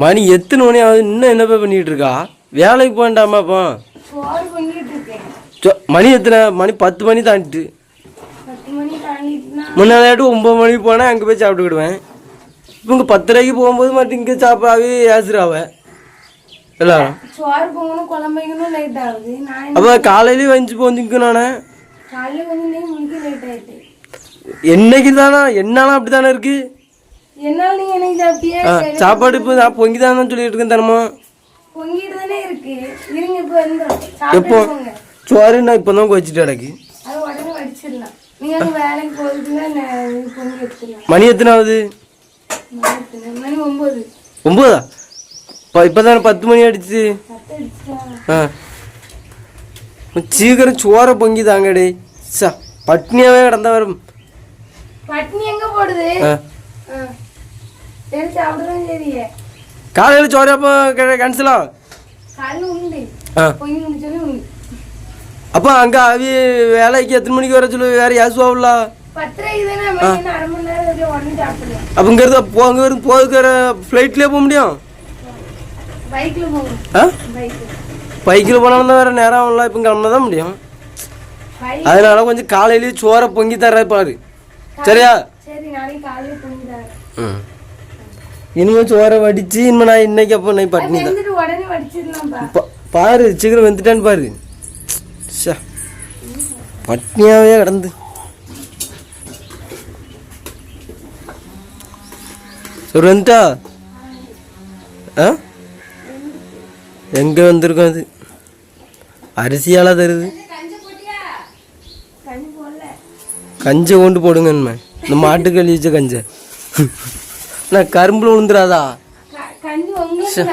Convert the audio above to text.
மணி எத்தனை மணி ஆகுது? இன்னும் என்ன போய் பண்ணிட்டு இருக்கா? வேலைக்கு போகண்டாமா அப்போ மணி எத்தனை? மணி பத்து மணி தாண்டிட்டு. பத்து மணி தாண்டிட்டுனா முன்னாடி ஒம்பது மணிக்கு போனால் அங்கே போய் சாப்பிட்டுக்கிடுவேன். இப்போ இங்கே பத்தரைக்கு போகும்போது மட்டும் இங்கே சாப்பாவே ஏசுறாவ. என்ன- அப்போ காலையிலேயே வந்து போந்துக்கணும் நானே. என்னைக்கு தானே என்னாலும் அப்படி தானே இருக்கு? என்னால நீங்க எனக்கு சாப்பிட்டியே சாப்பாடு இப்போ நான் பொங்கி தானே சொல்லிட்டு இருக்கேன் தரமா பொங்கிட்டு தானே இருக்கு. இருங்க இப்போ வந்துடும் எப்போ? சோறு நான் இப்போ தான் வச்சுட்டு கிடக்கு அது உடனே வடிச்சிடலாம். நீங்க வேலைக்கு இது பொங்கி எடுத்துடலாம் மணி எத்தனை? ஆகுது மணி ஒன்பது. ஒம்பதா இப்போ தானே பத்து மணி அடிச்சு ஆ. சீக்கிரம் சோறை பொங்கி தாங்கடே. சா பட்னியாவே கிடந்தா வரும். பட்னி எங்க போடுது? சரி சரியே காலையில் அப்போ கேன்சலா காலைல உண்டு முடிச்சோடனே அப்போ அங்கே அவி வேலைக்கு எத்தனை மணிக்கு வர சொல்லு வேறு சாப்பிடலாம் அப்போ இங்கிறது போங்க வரும் போதுக்கிற ஃப்ளைட்லேயே போக முடியும் பைக்கில் போனாலும் தான் வேறு நேரம் ஆகல இப்போ கிளம்புனா தான் முடியும் அதனால கொஞ்சம் காலையிலேயே சோறை பொங்கி தர பாரு சரியா சரி நாளைக்கு காலையில பொங்கி தரேன் ம் இனிமேல் சோறை வடிச்சு இனிமே நான் இன்னைக்கு அப்போ நான் பட்னி தான். பாரு சீக்கிரம் வந்துட்டான்னு பாரு. ச்சே. பட்னியாவே கிடந்து. சரி வந்துட்டா ஆ? எங்கே வந்திருக்கோம் அது அரிசியால தருது. கஞ்சி கொண்டு போடுங்கன்னு இந்த மாட்டு கழி வச்ச கஞ்சை. நான் கரும்புல விழுந்துடாதா க- கஞ்சி உங்களுக்கு